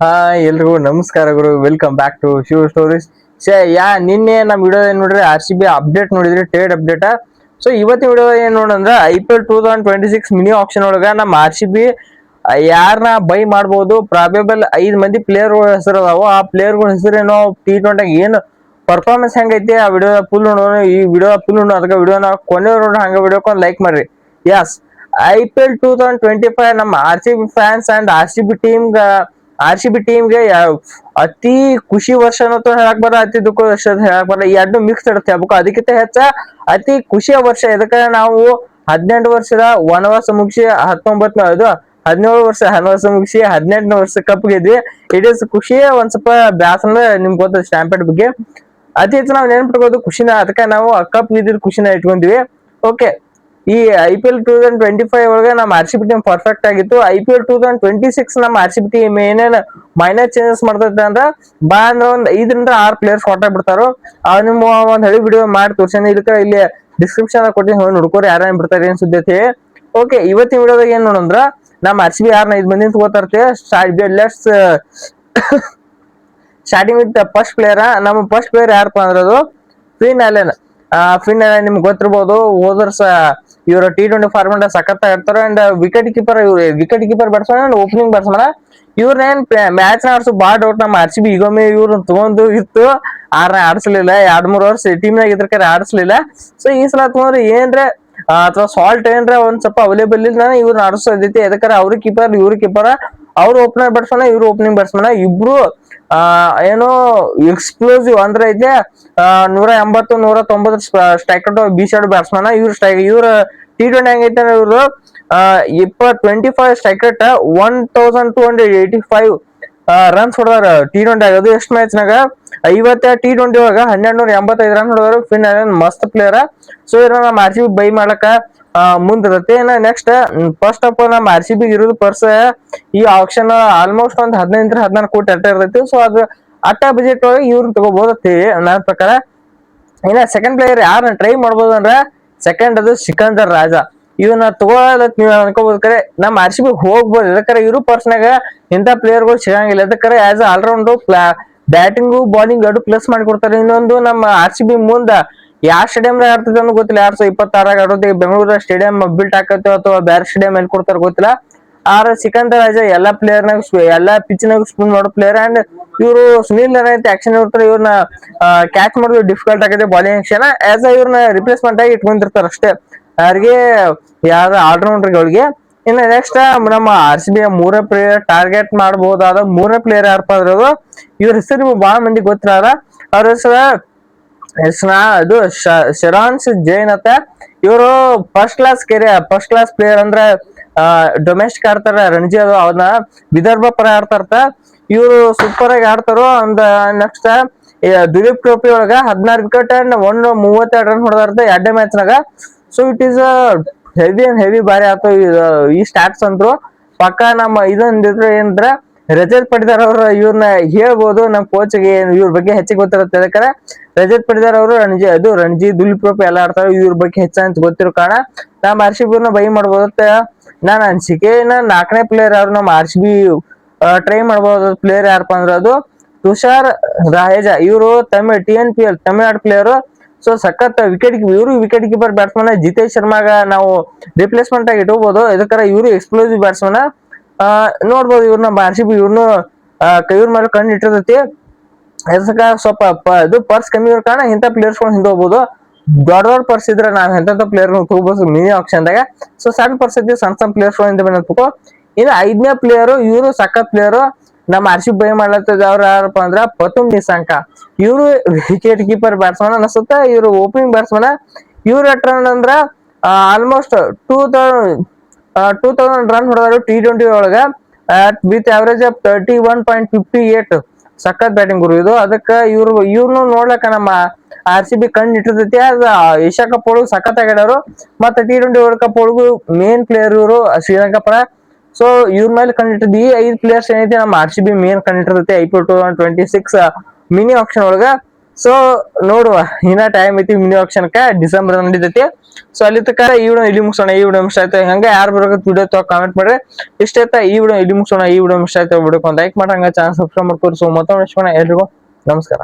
ಹಾ ಎಲ್ರಿಗೂ ನಮಸ್ಕಾರ ಗುರು. Welcome back to Shiva stories yeah, ನಿನ್ನೆ ನಮ್ ವಿಡಿಯೋ ಏನ್ ನೋಡ್ರಿ ಆರ್ ಸಿ ಬಿ ಅಪ್ಡೇಟ್ ನೋಡಿದ್ರಿ ಟ್ರೇಡ್ ಅಪ್ಡೇಟ್ ಸೊ ಇವತ್ತಿನ ವಿಡಿಯೋ ಏನ್ ನೋಡಂದ್ರ I P L two thousand twenty six mini auction ಒಳಗ ನಮ್ಮ ಆರ್ ಸಿ ಬಿ ಯಾರನ್ನ ಬೈ ಮಾಡ್ಬೋದು ಪ್ರಾಬೇಬಲ್ ಐದು ಮಂದಿ ಪ್ಲೇಯರ್ಗಳ ಹೆಸರು ಅದಾವ, ಆ ಪ್ಲೇಯರ್ಗಳ ಹೆಸರೇನೋ ಟಿ ಟ್ವೆಂಟಿ ಏನು ಪರ್ಫಾರ್ಮೆನ್ಸ್ ಹೆಂಗೈತಿ ಆ ವಿಡಿಯೋ ಫುಲ್ ನೋಡೋಣ. ಈ ವಿಡಿಯೋ ಫುಲ್ ನೋಡೋಣ. ಅದಕ್ಕೆ ವಿಡಿಯೋನ ಕೊನೆ ನೋಡೋಣ. ಹಂಗ ಒಂದು ಲೈಕ್ ಮಾಡ್ರಿ. Yes I P L two thousand twenty five ನಮ್ಮ R C B fans and R C B team R C B ಟೀಮ್ಗೆ ಅತಿ ಖುಷಿ ವರ್ಷ ಅಂತ ಹೇಳಕ್ ಬರ, ಅತಿ ದುಃಖ ವರ್ಷ ಹೇಳಕ್ ಬರ ಎರಡು ಮಿಕ್ಸ್ ಇರುತ್ತೆ. ಹೇಳ್ಬೇಕು ಅದಕ್ಕಿಂತ ಹೆಚ್ಚ ಅತಿ ಖುಷಿಯ ವರ್ಷ, ಇದಕ್ಕೆ ನಾವು ಹದಿನೆಂಟು ವರ್ಷದ ವನವಾಸ ಮುಗಿಸಿ ಹತ್ತೊಂಬತ್ತು ಅದು ಹದಿನೇಳು ವರ್ಷ ವನವಾಸ ಮುಗಿಸಿ ಹದಿನೆಂಟನೇ ವರ್ಷ ಕಪ್ ಗೆದ್ವಿ. ಇಟ್ ಇಸ್ ಖುಷಿ ಒಂದ್ ಸ್ವಲ್ಪ ಬ್ಯಾಸನ ನಿಮ್ಗೆ ಗೊತ್ತ ಸ್ಟ್ಯಾಂಪೇಟ್ ಬಗ್ಗೆ. ಅತಿ ಹೆಚ್ಚು ನಾವು ನೆನ್ಪಿಟ್ಕೋದು ಖುಷಿನ, ಅದಕ್ಕೆ ನಾವು ಕಪ್ ಗೆದ್ದಿದ್ ಖುಷಿನ ಇಟ್ಕೊಂಡಿವಿ. ಓಕೆ ಈ I P L two thousand twenty five ಒಳಗೆ ನಮ್ಮ R C B team perfect ಆಗಿತ್ತು. I P L two thousand twenty six ನಮ್ಮ ಆರ್ ಸಿ ಬಿ ಟೀಮ್ ಏನೇನು ಮೈನರ್ ಚೇಂಜಸ್ ಮಾಡ್ತೈತೆ ಅಂದ್ರೆ ಬಾ ಅಂದ್ರೆ ಒಂದು ಐದರಿಂದ ಆರು ಪ್ಲೇಯರ್ಸ್ ಹೊಟ್ಟೆ ಬಿಡ್ತಾರೋ. ನಿಮ್ಮ ಒಂದು ಹಳಿ ವಿಡಿಯೋ ಮಾಡಿ ತೋರ್ಸೇನಿ ಇದಕ್ಕೆ ಇಲ್ಲಿ ಡಿಸ್ಕ್ರಿಪ್ಷನ್ ಕೊಟ್ಟಿನಿ. ಹೋಗಿ ನೋಡ್ಕೋರಿ ಯಾರೇನು ಬಿಡ್ತಾರೆ ಏನ್ ಸುದ್ದಿ ಓಕೆ ಇವತ್ತಿನ ವಿಡಿಯೋದಾಗ ಏನ್ ನೋಡಂದ್ರ ನಮ್ಮ ಆರ್ ಸಿ ಬಿ ಆರ್ನ ಐದು ಮಂದಿ ತಗೋತಾರ್ತೆ let's starting with first player ನಮ್ಮ ಫಸ್ಟ್ ಪ್ಲೇಯರ್ ಯಾರಪ್ಪ ಅಂದ್ರೆ ಅದು ಫಿನ್ ಅಲೆನ್ ಫಿನ್ ಅಲೆನ್ ನಿಮ್ಗೆ ಗೊತ್ತಿರ್ಬೋದು. ಹೋದರ್ಸ ಇವರು ಟಿ ಟ್ವೆಂಟಿ ಫಾರ್ಮೆಟ್ ಸಖತ್ ಆಡ್ತಾರೆ ಅಂಡ್ ವಿಕೆಟ್ ಕೀಪರ್ ಇವ್ರು wicket keeper batsman and opening batsman ಇವ್ರನ್ನೇನ್ match ಆಡ್ಸು ಬಾಡ್ ಡೌಟ್ ನಮ್ಮ ಆರ್ ಸಿ ಬಿ ಈಗೊಮ್ಮೆ ಇವ್ರನ್ನ ತಗೊಂಡು ಇತ್ತು. ಆರ್ನ ಆಡಿಸ್ಲಿಲ್ಲ, ಎರಡ್ ಮೂರ್ ವರ್ಷ ಟೀಮ್ನಾಗ ಇದ್ರ ಕರೆ ಆಡಿಸ್ಲಿಲ್ಲ. ಸೊ ಈ ಸಲ ತಗೊಂಡ್ರೆ ಏನ್ರ ಅಥವಾ ಸಾಲ್ಟ್ ಏನ್ರ ಒಂದ್ ಸ್ವಲ್ಪ ಅವೈಲೇಬಲ್ ಇಲ್ಲ ಇವ್ರನ್ನ ಆಡಿಸೋದೈತಿ ಯಾಕಂದ್ರೆ ಅವ್ರ ಕೀಪರ್ ಇವ್ರ ಕೀಪರ್ ಅವ್ರ ಓಪನರ್ ಬ್ಯಾಟ್ಸ್ಮನ್ ಇವ್ರ ಓಪನಿಂಗ್ ಬ್ಯಾಟ್ಸ್ಮನ್ ಇಬ್ರು ಏನೋ ಎಕ್ಸ್ಕ್ಲೂಸಿವ್ ಅಂದ್ರೆ ಆ, ನೂರ ಎಂಬತ್ತು ನೂರ ತೊಂಬತ್ತು ಸ್ಟ್ರೈಕ್ ಬೀಸಾಡು ಬ್ಯಾಟ್ಸ್ಮನ್ ಇವ್ರ ಸ್ಟ್ರೈಕ್ ಇವ್ರ ಟಿ ಟ್ವೆಂಟಿ ಹೆಂಗೈತೆ ಇವ್ರು. ಇಪ್ಪತ್ twenty five strike one thousand two hundred eighty five runs ಹೊಡೆದಾರ T twenty ಆಗೋದು ಎಷ್ಟು ಮ್ಯಾಚ್ ನಾಗ? ಐವತ್ತ ಟಿ ಟ್ವೆಂಟಿ ಒಳಗ ಹನ್ನೆರಡು ನೂರ ಎಂಬತ್ತೈದು ರನ್ ಹೊಡೆದಾರು. ಫಿನ್ ಮಸ್ತ್ ಪ್ಲೇಯರ್ ಸೊ ಇದ್ರ ನಮ್ಮ ಆರ್ ಸಿ ಬಿ ಬೈ ಮಾಡಕ ಮುಂದಿರುತ್ತೆ ಏನ ನೆಕ್ಸ್ಟ್ ಫಸ್ಟ್ ಆಫ್ ಆಲ್ ನಮ್ಮ ಆರ್ ಸಿ ಬಿ ಇರೋದು ಪರ್ಸ್ ಈ ಆಪ್ಷನ್ ಆಲ್ಮೋಸ್ಟ್ ಒಂದ್ ಹದಿನೈದರ ಹದಿನಾರು ಕೋಟಿ ಅಟ್ಟ ಇರ್ತೈತಿ. ಸೊ ಅದು ಅಟ್ಟ ಬಜೆಟ್ ಒಳಗೆ ಇವ್ರನ್ನ ತಗೋಬಹುದು ನನ್ನ ಪ್ರಕಾರ. ಇನ್ನ ಸೆಕೆಂಡ್ ಪ್ಲೇಯರ್ ಯಾರನ್ನ ಟ್ರೈ ಮಾಡ್ಬೋದು ಅಂದ್ರೆ ಸೆಕೆಂಡ್ ಅದು ಸಿಕಂದರ್ ರಾಜ. ಇವನ್ನ ತಗೊಳಕ್ ನೀವು ಅನ್ಕೋಬಹುದು ಕರೆ, ನಮ್ಮ ಆರ್ ಸಿ ಬಿ ಹೋಗ್ಬೋದು. ಯಾಕಂದ್ರೆ ಇವರು ಪರ್ಸ್ನಾಗ ಇಂಥ ಪ್ಲೇಯರ್ಗಳು ಸಿಗಂಗಿಲ್ಲ. ಯಾಕಂದ್ರೆ ಆಸ್ ಆಲ್ರೌಂಡ್ ಬ್ಯಾಟಿಂಗು ಬಾಲಿಂಗ್ ಎರಡು ಪ್ಲಸ್ ಮಾಡಿ ಕೊಡ್ತಾರೆ. ಇನ್ನೊಂದು ನಮ್ಮ ಆರ್ ಸಿ ಬಿ ಮುಂದ ಯಾವ ಸ್ಟೇಡಿಯಂ ಆಡ್ತದೆ ಅನ್ನೋ ಗೊತ್ತಿಲ್ಲ. ಎರಡ್ ಸಾವಿರದ ಇಪ್ಪತ್ತಾರಾಗ ಆಡೋದು ಬೆಂಗಳೂರ ಸ್ಟೇಡಿಯಂ ಬಿಲ್ಟ್ ಹಾಕತ್ತೋ ಅಥವಾ ಬೇರೆ ಸ್ಟೇಡಿಯಂ ಎಲ್ಲಿ ಕೊಡ್ತಾರ ಗೊತ್ತಿಲ್ಲ. ಆದ್ರೆ ಸಿಕಂದರ್ ರಾಜ ಎಲ್ಲಾ ಪ್ಲೇಯರ್ ನಾಗ ಎಲ್ಲಾ ಪಿಚ್ ನಾಗ ಸ್ಪಿನ್ ಮಾಡೋ ಪ್ಲೇಯರ್ ಅಂಡ್ ಇವರು ಸುನೀಲ್ ನಾರಾಯಣ್ ಆಕ್ಷನ್ ಇರ್ತಾರೆ ಇವ್ರನ್ನ ಕ್ಯಾಚ್ ಮಾಡೋದು ಡಿಫಿಕಲ್ಟ್ ಆಗಿದೆ ಬಾಲಿಂಗ್ ಆಕ್ಷನ್ ಆಸ್ ಇವ್ರನ್ನ ರಿಪ್ಲೇಸ್ಮೆಂಟ್ ಆಗಿ ಇಟ್ಕೊಂಡಿರ್ತಾರ ಅಷ್ಟೇ. ಯಾರಿಗೆ ಆಲ್ರೌಂಡರ್ ಆಲ್ರೌಂಡರ್ಗಳಿಗೆ ಇನ್ನು ನೆಕ್ಸ್ಟ್ ನಮ್ಮ ಆರ್ ಸಿ ಬಿ ಮೂರೇ ಪ್ಲೇಯರ್ ಟಾರ್ಗೆಟ್ ಮಾಡಬಹುದಾದ ಮೂರನೇ ಪ್ಲೇಯರ್ ಯಾರಪ್ಪ ಅಂದ್ರೆ ಅದು, ಇವ್ರ ಹೆಸರು ಬಹಳ ಮಂದಿ ಗೊತ್ತಿರಲ್ಲ ಅವ್ರ ಹೆಸರು ಹೆಸ್ನ ಇದು ಶರಾನ್ಸ್ ಜೈನ್ ಅಂತ. ಇವರು first class career first class player ಅಂದ್ರೆ ಡೊಮೆಸ್ಟಿಕ್ ಆಡ್ತಾರ, ರಣಜಿ ಅದು ಅವನ್ನ ವಿದರ್ಭ ಪರ ಆಡ್ತಾರ ಇವರು ಸೂಪರ್ ಆಗಿ ಆಡ್ತಾರೋ, ಅಂದ ನೆಕ್ಸ್ಟ್ ದಿಲೀಪ್ ಟ್ರೋಫಿ ಒಳಗ ಹದಿನಾರು ವಿಕೆಟ್ ಅಂಡ್ ಒಂದು ಮೂವತ್ತೆರಡು ರನ್ ಹೊಡೆದಾರ್ದ ಎರಡೇ ಮ್ಯಾಚ್ ನಾಗ. So it is heavy and heavy ಬಾರಿ ಆಯ್ತು ಈ ಸ್ಟಾಟ್ಸ್ ಅಂದ್ರು. ಪಕ್ಕ ನಮ್ಮ ಇದೊಂದಿದ್ರೆ ಏನಂದ್ರ ರಜತ್ ಪಡಿದಾರ್ ಅವರು ಇವ್ರನ್ನ ಹೇಳ್ಬೋದು ನಮ್ಮ ಕೋಚ್ಗೆ ಇವ್ರ ಬಗ್ಗೆ ಹೆಚ್ಚಿಗೆ ಗೊತ್ತಿರುತ್ತೆ. ಯಾಕಂದ್ರೆ ರಜತ್ ಪಡಿದಾರ್ ಅವರು ರಣಜಿ, ಅದು ರಣಜಿ ದುಲೀಪ್ ಟ್ರೋಫಿ ಎಲ್ಲ ಆಡ್ತಾರೆ, ಇವ್ರ ಬಗ್ಗೆ ಹೆಚ್ಚಂತ ಗೊತ್ತಿರೋ ಕಾರಣ ನಮ್ಮ ಆರ್ ಸಿ ಬಿನ ಬೈ ಮಾಡ್ಬೋದು ನಾನು ಅನ್ಸಿಕೆ, ನಾನು ನಾಲ್ಕನೇ ಪ್ಲೇಯರ್ ಯಾರು ನಮ್ಮ ಆರ್ ಬಿ ಟ್ರೈ ಮಾಡ್ಬೋದು ಪ್ಲೇಯರ್ ಯಾರಪ್ಪ ಅಂದ್ರೆ ಅದು ತುಷಾರ್ ರಾಹೇಜ. ಇವರು Tamil T N P L Tamil Nadu player so ಸಖತ್ ವಿಕೆಟ್ ಇವರು ವಿಕೆಟ್ ಕೀಪರ್ ಬ್ಯಾಟ್ಸ್ಮನ್ ಜಿತೇಶ್ ಶರ್ಮಾಗ ನಾವು ರಿಪ್ಲೇಸ್ಮೆಂಟ್ ಆಗಿ ಇಟ್ಕೋಬಹುದು ಇದಕ್ಕಾರ ಇವರು ಎಕ್ಸ್ಪ್ಲೋಸಿವ್ ಬ್ಯಾಟ್ಸ್ಮನ್ ನೋಡ್ಬೋದು ಇವ್ರನ್ನ ಬಾರ್ಸಿ ಇವ್ರನ್ನ ಇವ್ರ ಮೇಲೆ ಕಣ್ಣು ಇಟ್ಟಿರ್ತೈತಿ. ಅದಕ್ಕ ಸ್ವಲ್ಪ ಇದು ಪರ್ಸ್ ಕಮ್ಮಿ ಇರೋ ಕಾರಣ ಇಂಥ ಪ್ಲೇಯರ್ಸ್ ಕೊಂಡು ಹಿಂದೆ ಹೋಗ್ಬೋದು ದೊಡ್ಡ ದೊಡ್ಡ ಪರ್ಸ್ ಇದ್ರೆ ನಾವ್ ಎಂತ ಪ್ಲೇಯರ್ ತಗೋಬಹುದು ಮಿನಿ ಆಪ್ಷನ್ದಾಗ ಸೊ ಸಣ್ಣ ಪರ್ಸ್ ಇದ್ರೆ ಸಣ್ಣ ಸಣ್ಣ ಪ್ಲೇಯರ್ಸ್ ಹಿಂದೆ ಬಂದ್ಬೇಕು ಇನ್ನು ಐದನೇ ಪ್ಲೇಯರ್ ಇವರು ಸಖತ್ ಪ್ಲೇಯರು ನಮ್ಮ ಆರ್ ಸಿ ಬೈ ಮಾಡ್ಲತ್ತದ ಅವ್ರ ಯಾರಪ್ಪ ಅಂದ್ರ ಪತುಮ್ ನಿಸಾಂಕ ಇವರು ವಿಕೆಟ್ ಕೀಪರ್ ಬ್ಯಾಟ್ಸ್ಮನ್ ಅನ್ಸುತ್ತೆ, ಇವರು ಓಪನಿಂಗ್ ಬ್ಯಾಟ್ಸ್ಮನ್ ಇವ್ರ ರನ್ ಅಂದ್ರ almost two thousand two thousand run ಹೊಡೆದಾರು T twenty ಒಳಗ with average of thirty one point fifty eight ಸಖತ್ ಬ್ಯಾಟಿಂಗ್ ಗುರು ಇದು. ಅದಕ್ಕೆ ಇವ್ರು ಇವ್ರನ್ನು ನೋಡ್ಲಕ್ಕ ನಮ್ಮ ಆರ್ ಸಿ ಬಿ ಕಣ್ಣು ಇಟ್ಟಿರ್ತೈತಿ. ಅದ ಏಷ್ಯಾ ಕಪ್ ಒಳಗೆ ಸಖತ್ ಆಗ್ಯಾಡರು ಮತ್ತೆ ಟಿ ಟ್ವೆಂಟಿ ವರ್ಲ್ಡ್ ಕಪ್ ಒಳಗೂ ಮೇನ್ ಪ್ಲೇಯರ್ ಇವರು ಶ್ರೀಲಂಕಾ ಪರ. ಸೊ ಇವ್ರ ಮೇಲೆ ಕಂಡಿಟ್ಟದ ಈ ಐದು ಪ್ಲೇಯರ್ಸ್ ಏನೈತಿ ನಮ್ಮ R C B main ಕಣ್ಣಿಟ್ಟಿರ್ತೈತಿ I P two twenty six mini auction ಒಳಗ. ಸೊ ನೋಡುವ, ಇನ್ನ ಟೈಮ್ ಐತಿ ಮಿನಿ ಆಕ್ಷನ್ಕ ಡಿಸೆಂಬರ್ ನಡೀತೈತಿ ಸೊ ಅಲ್ಲಿ ತನಕ ಈ ವಿಡಿಯೋ ಇಲ್ಲಿ ಮುಗಿಸೋಣ, ಈ ವಿಡಿಯೋ ಇಷ್ಟ ಆಯ್ತು ಹಂಗೆ, ಯಾರು ಬರೋಕೆ ವಿಡಿಯೋ ತಗೋ ಕಾಮೆಂಟ್ ಮಾಡ್ರಿ. ಇಷ್ಟ ಆಯ್ತಾ, ಈ ವಿಡಿಯೋ ಇಲ್ಲಿ ಮುಗಿಸೋಣ, ಈ ವಿಡಿಯೋ ಇಷ್ಟ ಆಯ್ತು ವಿಡಿಯೋ ಲೈಕ್ ಮಾಡಂಗ ಚಾನಲ್ ಸಬ್ಸ್ಕ್ರೈಬ್ ಮಾಡ್ಕೊರಿ. ಸೊ ಮತ್ತೊಮ್ಮೆ ಎಲ್ರಿಗೂ ನಮಸ್ಕಾರ.